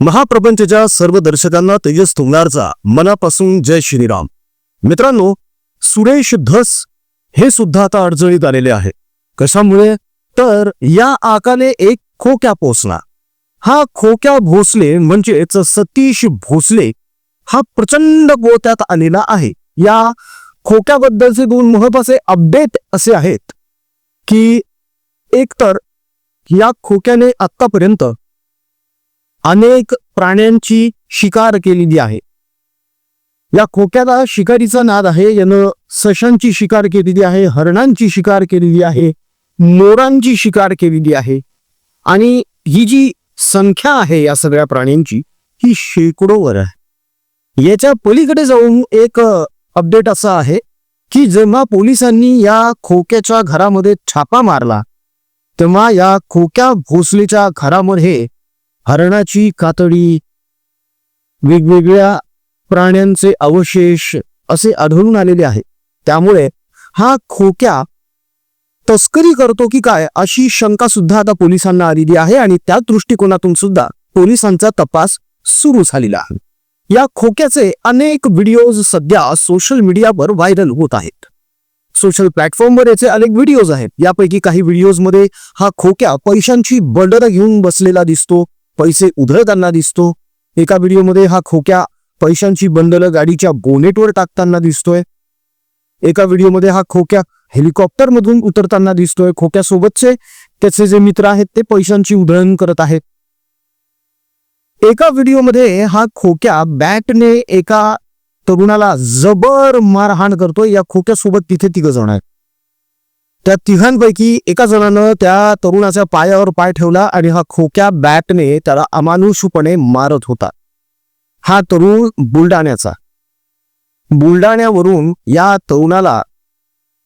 महाप्रपंचच्या सर्व दर्शकांना तेजस तुंगारचा मनापासून जय श्रीराम. मित्रांनो सुरेश धस हे सुद्धा आता अडचणीत आलेले आहे कशामुळे? तर या आकाने एक खोक्या पोचला हा खोक्या भोसले म्हणजेच सतीश भोसले हा प्रचंड गोत्यात आलेला आहे. या खोक्याबद्दलचे दोन महत्त्वाचे अपडेट असे आहेत की एकतर या खोक्याने आत्तापर्यंत अनेक प्राण्यांची शिकार केलेली आहे. या खोक्याला शिकारीचा नाद आहे. यानं सशांची शिकार केलेली आहे हरणांची शिकार केलेली आहे मोरांची शिकार केलेली आहे. आणि ही जी संख्या आहे या सगळ्या प्राण्यांची ही शेकडोवर आहे. याच्या पलीकडे जाऊन एक अपडेट असा आहे की जेव्हा पोलिसांनी या खोक्याच्या घरामध्ये छापा मारला तेव्हा या खोक्या भोसलेच्या घरामध्ये हरणाची कातडी वेगवेगळ्या प्राण्यांचे अवशेष असे आढळून आलेले आहे. त्यामुळे हा खोक्या तस्करी करतो की काय अशी शंका सुद्धा आता पोलिसांना आलेली आहे आणि त्या दृष्टिकोनातून सुद्धा पोलिसांचा तपास सुरू झालेला आहे. या खोक्याचे अनेक व्हिडिओज सध्या सोशल मीडियावर व्हायरल होत आहेत. सोशल प्लॅटफॉर्मवर याचे अनेक व्हिडिओज आहेत. यापैकी काही व्हिडिओजमध्ये हा खोक्या पैशांची बंडर घेऊन बसलेला दिसतो. पैसे उधळताना दिसतो. एका व्हिडिओमध्ये हा खोक्या पैशांची बंडलं गाडीच्या बोनेटवर टाकताना दिसतोय. एका व्हिडिओमध्ये हा खोक्या हेलिकॉप्टर मधून उतरताना दिसतोय. खोक्यासोबतचे त्याचे जे मित्र आहेत ते पैशांची उधळण करत आहेत. एका व्हिडिओमध्ये हा खोक्या बॅटने एका तरुणाला जबर मारहाण करतोय. या खोक्यासोबत तिथे तिघ जण आहेत. त्या तिघांपैकी एका जणानं त्या तरुणाच्या पायावर पाय ठेवला आणि हा खोक्या बॅटने त्याला अमानुषपणे मारत होता. हा तरुण बुलडाण्याचा बुलडाण्यावरून या तरुणाला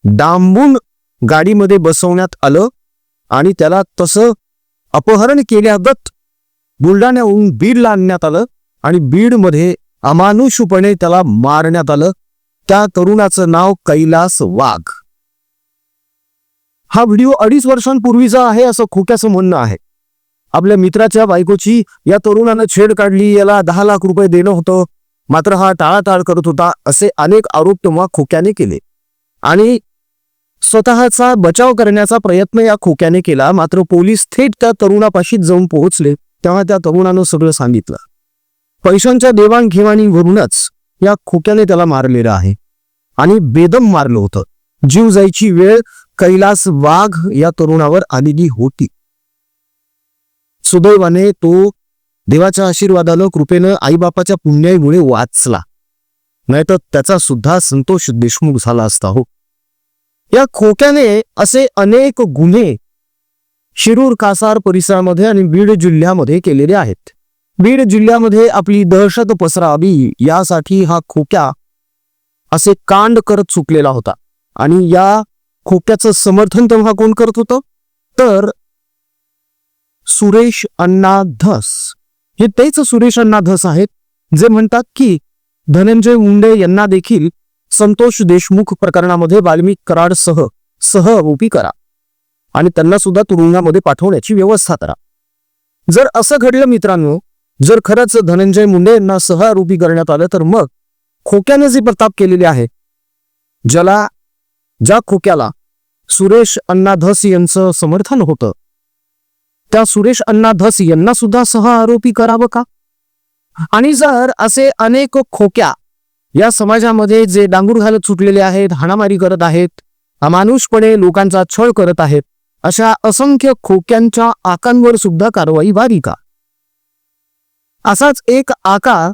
डांबून गाडीमध्ये बसवण्यात आलं आणि त्याला तसं अपहरण केल्यागत बुलडाण्याहून बीडला आणण्यात आलं आणि बीडमध्ये अमानुषपणे त्याला मारण्यात आलं. त्या तरुणाचं नाव कैलास वाघ. हा व्हिडिओ अडीच वर्षांपूर्वीचा आहे असं खोक्याचं म्हणणं आहे. आपल्या मित्राच्या बायकोची या तरुणानं छेड काढली याला दहा लाख रुपये देणं होतं. मात्र हा टाळाटाळ करत होता असे अनेक आरोप तेव्हा खोक्याने केले. आणि स्वतःचा बचाव करण्याचा प्रयत्न या खोक्याने केला. मात्र पोलीस थेट त्या तरुणापाशी जाऊन पोहोचले. तेव्हा त्या तरुणानं सगळं सांगितलं. पैशांच्या देवाणघेवाणीवरूनच या खोक्याने त्याला मारलेलं आहे. आणि बेदम मारलं होतं. जीव जायची वेळ कैलास वाघ या तरुणावर आलेली होती. सुदैवाने तो देवाच्या आशीर्वादानं कृपेनं आईबापाच्या पुण्याईमुळे वाचला. नाहीतर त्याचा सुद्धा संतोष देशमुख झाला असता हो. या खोक्याने असे अनेक गुन्हे शिरूर कासार परिसरामध्ये आणि बीड जिल्ह्यामध्ये केलेले आहेत. बीड जिल्ह्यामध्ये आपली दहशत पसरावी यासाठी हा खोक्या असे कांड करत चुकलेला होता. आणि या खोक्याचं समर्थन तेव्हा कोण करत होतं? तर सुरेश अण्णा धस. हे तेच सुरेश अण्णा धस आहेत जे म्हणतात की धनंजय मुंडे यांना देखील संतोष देशमुख प्रकरणामध्ये वाल्मिक कराडसह सहआरोपी करा. आणि त्यांना सुद्धा तुरुंगामध्ये पाठवण्याची व्यवस्था करा. जर असं घडलं मित्रांनो जर खरंच धनंजय मुंडे यांना सहआरोपी करण्यात आलं तर मग खोक्याने जे प्रताप केलेले आहे ज्याला ज्या खोक्याला सुरेश अण्णा धस यांचं समर्थन होतं त्या सुरेश अण्णा धस यांना सुद्धा सह आरोपी करावं का? आणि जर असे अनेक खोक्या या समाजामध्ये जे डांगूर घालत सुटलेले आहेत हाणामारी करत आहेत अमानुषपणे लोकांचा छळ करत आहेत अशा असंख्य खोक्यांच्या आकांवर सुद्धा कारवाई व्हावी का? असाच एक आका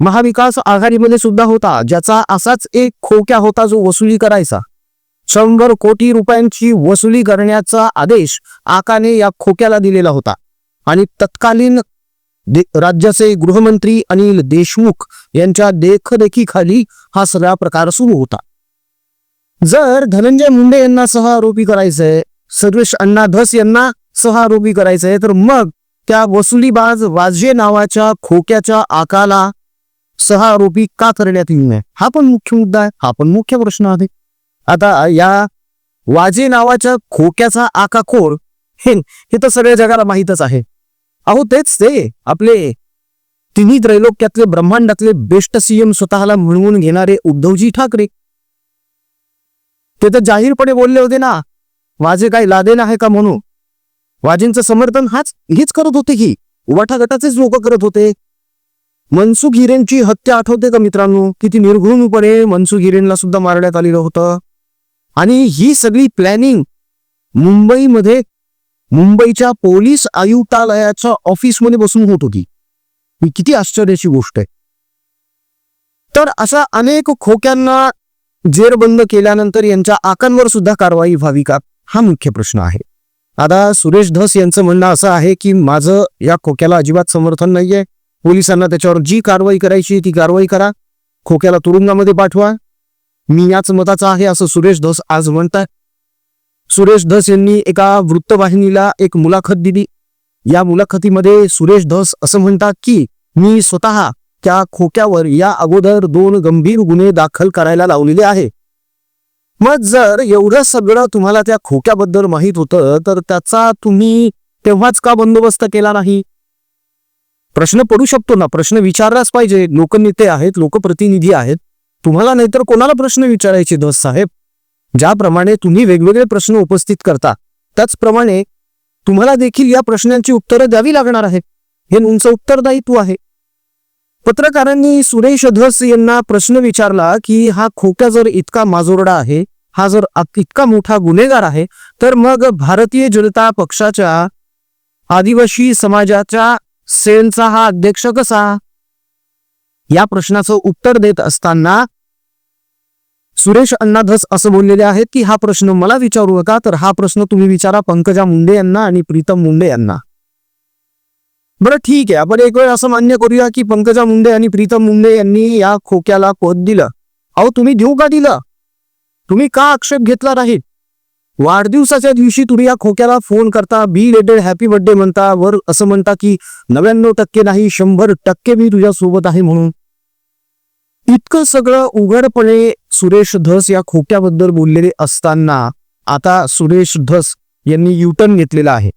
महाविकास आघाडीमध्ये सुद्धा होता ज्याचा असाच एक खोक्या होता जो वसुली करायचा. शंभर कोटी रुपयांची वसुली करण्याचा आदेश आकाने या खोक्याला दिलेला होता. आणि तत्कालीन राज्याचे गृहमंत्री अनिल देशमुख यांच्या देखदेखीखाली हा सगळा प्रकार सुरू होता. जर धनंजय मुंडे यांना सह आरोपी करायचंय सर्वेश अण्णा धस यांना सह आरोपी करायचंय तर मग त्या वसुलीबाज वाजे नावाच्या खोक्याच्या आकाला सहा आरोपी का करण्यात येऊ नये? हा पण मुख्य मुद्दा आहे. हा पण मुख्य प्रश्न आहे. आता या वाजे नावाच्या खोक्याचा आकाखोर हे हे तर सगळ्या जगाला माहीतच आहे. अहो तेच ते. आपले तिन्ही त्रैलोक्यातले ब्रह्मांडातले बेस्ट सीएम स्वतःला म्हणवून घेणारे उद्धवजी ठाकरे. ते तर जाहीरपणे बोलले होते ना वाजे काय लादेन आहे का म्हणून? वाजेंचं समर्थन हाच हेच करत होते की उबाठा गटाचेच लोक करत होते. मनसुख हिरेनची हत्या आठवते का मित्रांनो? किती निर्घृणपणे मनसुख हिरेनला सुद्धा मारण्यात आलेलं होतं. आणि ही सगळी प्लॅनिंग मुंबईमध्ये मुंबईच्या पोलीस आयुक्तालयाच्या ऑफिसमध्ये बसून होत होती. ही किती आश्चर्याची गोष्ट आहे. तर अशा अनेक खोक्यांना जेरबंद केल्यानंतर यांच्या आकांवर सुद्धा कारवाई व्हावी का? हा मुख्य प्रश्न आहे. आता सुरेश धस यांचं म्हणणं असं आहे की माझं या खोक्याला अजिबात समर्थन नाहीये. पोलिसांना त्याच्यावर जी कारवाई करायची ती कारवाई करा. खोक्याला तुरुंगामध्ये पाठवा. मी याच मताचा आहे असं सुरेश धस आज म्हणतात सुरेश धस यांनी एका वृत्तवाहिनीला एक मुलाखत दिली. या मुलाखतीमध्ये सुरेश धस असं म्हणतात की मी स्वतः त्या खोक्यावर या अगोदर दोन गंभीर गुन्हे दाखल करायला लावलेले आहे. मग जर एवढं सगळं तुम्हाला त्या खोक्याबद्दल माहीत होतं तर त्याचा तुम्ही तेव्हाच का बंदोबस्त केला नाही? प्रश्न पडू शकतो ना. प्रश्न विचारलाच पाहिजे. लोकनेते आहेत लोकप्रतिनिधी आहेत. तुम्हाला नाहीतर कोणाला प्रश्न विचारायचे? दस साहेब. ज्याप्रमाणे तुम्ही वेगवेगळे प्रश्न उपस्थित करता त्याचप्रमाणे तुम्हाला देखील या प्रश्नांची उत्तरं द्यावी लागणार आहेत. हे उंच उत्तरदायित्व आहे. पत्रकारांनी सुरेश धस यांना प्रश्न विचारला की हा खोक्या जर इतका माजोरडा आहे हा जर इतका मोठा गुन्हेगार आहे तर मग भारतीय जनता पक्षाच्या आदिवासी समाजाच्या सेनचा हा अध्यक्ष कसा? या प्रश्नाचं उत्तर देत असताना सुरेश अण्णाधस असं बोललेले आहेत की हा प्रश्न मला विचारू नका तर हा प्रश्न तुम्ही विचारा पंकजा मुंडे यांना आणि प्रीतम मुंडे यांना. बरं ठीक आहे. आपण एक वेळ असं मान्य करूया की पंकजा मुंडे आणि प्रीतम मुंडे यांनी या खोक्याला कोत दिलं. अहो तुम्ही देऊ का दिलं? तुम्ही का आक्षेप घेतला नाहीत वाढदिवसाच्या दिवशी तुम्ही या खोक्याला फोन करता. बी रेटेड हॅपी बर्थडे म्हणता. वर असं म्हणता की नव्याण्णव टक्के नाही शंभर टक्के मी तुझ्या सोबत आहे म्हणून. इतकं सगळं उघडपणे सुरेश धस या खोक्याबद्दल बोललेले असताना आता सुरेश धस यांनी युटर्न घेतलेला आहे.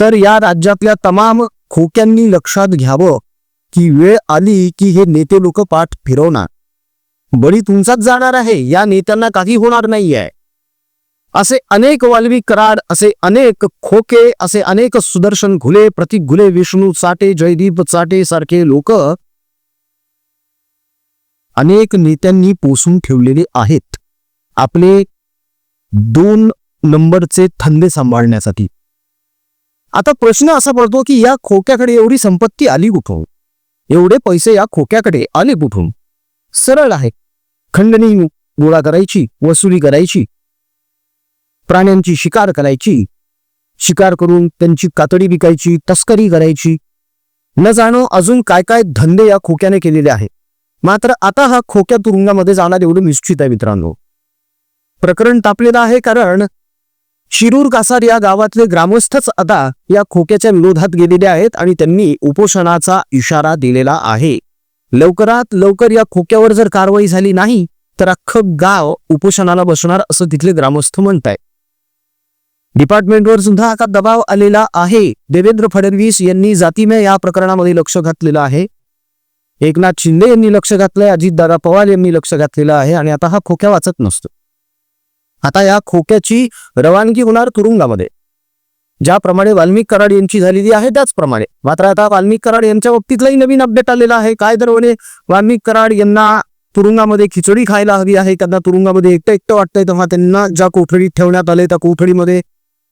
तर या राज्यातल्या तमाम खोक्यांनी लक्षात घ्यावं की वेळ आली की हे नेते लोक पाठ फिरवणार. बळी तुमचाच जाणार आहे. या नेत्यांना काही होणार नाहीये. असे अनेक वाल्मिक कराड असे अनेक खोके असे अनेक सुदर्शन घुले प्रतीक घुले विष्णू चाटे जयदीप चाटे सारखे लोक अनेक नेत्यांनी पोसून ठेवलेले आहेत. आपले दोन नंबरचे थंदे सांभाळण्यासाठी. आता प्रश्न असा पडतो की या खोक्याकडे एवढी संपत्ती आली कुठून? एवढे पैसे या खोक्याकडे आले कुठून? सरळ आहे. खंडणी गोळा करायची वसुली करायची प्राण्यांची शिकार करायची शिकार करून त्यांची कातडी विकायची तस्करी करायची. न जाणो अजून काय काय धंदे या खोक्याने केलेले आहे मात्र आता हा खोक्या तुरुंगामध्ये जाणार एवढं निश्चित आहे मित्रांनो. प्रकरण तापलेलं आहे कारण शिरूर कासार या गावातले ग्रामस्थच आता या खोक्याच्या विरोधात गेलेले आहेत आणि त्यांनी उपोषणाचा इशारा दिलेला आहे. लवकरात लवकर या खोक्यावर जर कारवाई झाली नाही तर अख्खं गाव उपोषणाला बसणार असं तिथले ग्रामस्थ म्हणताय डिपार्टमेंटवर सुद्धा आता दबाव आलेला आहे. देवेंद्र फडणवीस यांनी जातीमय या प्रकरणामध्ये लक्ष घातलेलं आहे. एकनाथ शिंदे यांनी लक्ष घातलंय अजितदादा पवार यांनी लक्ष घातलेलं आहे आणि आता हा खोक्या वाचत नसतो. आता या खोक्याची रवानगी होणार तुरुंगामध्ये. ज्याप्रमाणे वाल्मिक कराड यांची झालेली आहे त्याचप्रमाणे. मात्र आता वाल्मिक कराड यांच्या बाबतीतलाही नवीन अपडेट आलेला आहे. काय दरवणे वाल्मिक कराड यांना तुरुंगामध्ये खिचडी खायला हवी आहे? त्यांना तुरुंगामध्ये एकटं एकटं वाटतंय तेव्हा त्यांना ज्या कोठडीत ठेवण्यात आले त्या कोठडीमध्ये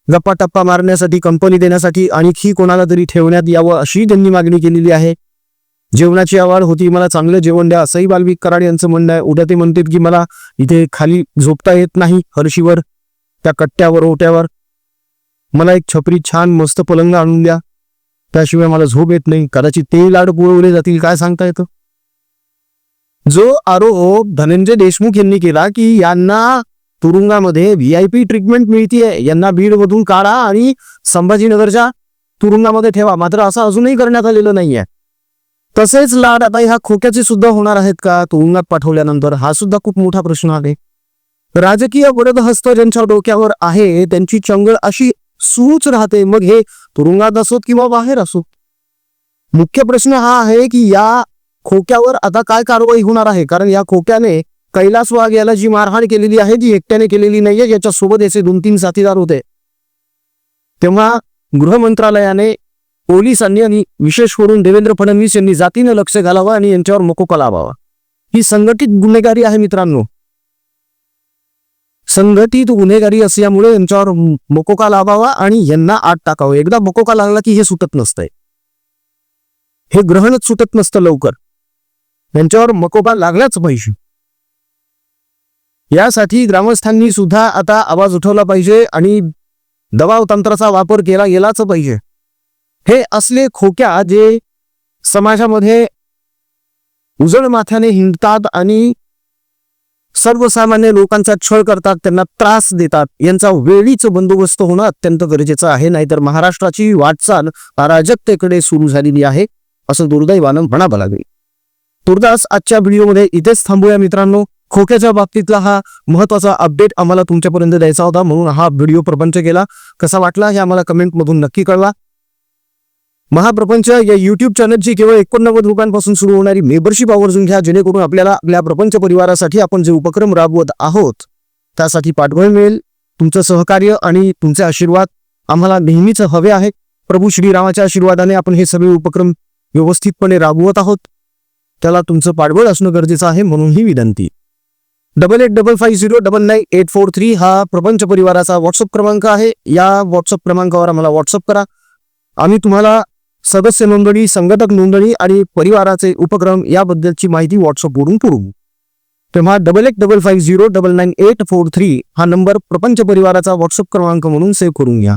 गप्पा टप्पा मारण्यासाठी कंपनी देण्यासाठी आणखी कोणाला तरी ठेवण्यात यावं अशी त्यांनी मागणी केलेली आहे. जेवणाची आवड होती मला चांगलं जेवण द्या असंही बालविक कराड यांचं म्हणणं आहे. उद्या ते म्हणतात की मला इथे खाली झोपता येत नाही हरशीवर त्या कट्ट्यावर ओट्यावर. मला एक छपरी छान मस्त पलंग आणून द्या. त्याशिवाय मला झोप येत नाही. कदाचित ते लाड पुरवले जातील. काय सांगता येतं? जो आरोप धनंजय देशमुख यांनी केला की यांना तुरुंगामध्ये व्ही आय पी ट्रीटमेंट मिळतीये. यांना बीड मधून काढा आणि संभाजीनगरच्या तुरुंगामध्ये ठेवा. मात्र असं अजूनही करण्यात आलेलं नाहीये. तसेच लाड आता ह्या खोक्याचे सुद्धा होणार आहेत का? तुरुंगात पाठवल्यानंतर हा सुद्धा खूप मोठा प्रश्न आहे. राजकीय हस्त ज्यांच्या डोक्यावर आहे त्यांची चंगळ अशी सुरूच राहते. मग हे तुरुंगात असोत किंवा बाहेर असो. मुख्य प्रश्न हा आहे की या खोक्यावर आता काय कारवाई होणार आहे? कारण या खोक्याने कैलास वाघ याला जी मारहाण केलेली आहे ती एकट्याने केलेली नाहीये. याच्या सोबत याचे दोन तीन साथीदार होते. तेव्हा गृह मंत्रालयाने पोलिसांनी आणि विशेष करून देवेंद्र फडणवीस यांनी जातीनं लक्ष घालावं आणि यांच्यावर मकोका लावावा ही संघटित गुन्हेगारी आहे मित्रांनो. संघटित गुन्हेगारी असल्यामुळे यांच्यावर मोकोका मकोका लावावा आणि यांना आत टाकावं. एकदा मकोका लागला की हे सुटत नसतंय. हे ग्रहणच सुटत नसतं लवकर. यांच्यावर मकोका लागलाच पाहिजे. यासाठी ग्रामस्थांनी सुद्धा आता आवाज उठवला पाहिजे आणि दबाव तंत्राचा वापर केला गेलाच पाहिजे. हे असले खोक्या जे समाजामध्ये उजळ माथ्याने हिंडतात आणि सर्वसामान्य लोकांचा छळ करतात त्यांना त्रास देतात यांचा वेळीच बंदोबस्त होणं अत्यंत गरजेचं आहे. नाहीतर महाराष्ट्राची वाटचाल अराजकतेकडे सुरू झालेली आहे असं दुर्दैवानं म्हणावं लागेल. तुर्दास आजच्या व्हिडिओमध्ये इथेच थांबूया मित्रांनो. खोक्याच्या बाबतीतला हा महत्त्वाचा अपडेट आम्हाला तुमच्यापर्यंत द्यायचा होता. म्हणून हा व्हिडिओ प्रपंच केला. कसा वाटला हे आम्हाला कमेंटमधून नक्की कळवा. महाप्रपंच या युट्यूब चॅनलची केवळ एकोणनव्वद रुपयांपासून सुरू होणारी मेंबरशिप आवर्जून घ्या. जेणेकरून आपल्याला आपल्या प्रपंच परिवारासाठी आपण जे उपक्रम राबवत आहोत त्यासाठी पाठबळ मिळेल. तुमचं सहकार्य आणि तुमचे आशीर्वाद आम्हाला नेहमीच हवे आहे. प्रभू श्रीरामाच्या आशीर्वादाने आपण हे सगळे उपक्रम व्यवस्थितपणे राबवत आहोत. त्याला तुमचं पाठबळ असणं गरजेचं आहे. म्हणून ही विनंती. Double eight double five zero double nine eight four three हा प्रपंच परिवाराचा व्हॉट्सअप क्रमांक आहे. या व्हॉट्सअप क्रमांकावर आम्हाला व्हॉट्सअप करा. आम्ही तुम्हाला सदस्य नोंदणी संघटक नोंदणी आणि परिवाराचे उपक्रम याबद्दलची माहिती व्हॉट्सअपवरून पुरवू. तेव्हा double eight double five zero double nine eight four three हा नंबर प्रपंच परिवाराचा व्हॉट्सअप क्रमांक म्हणून सेव्ह करून घ्या.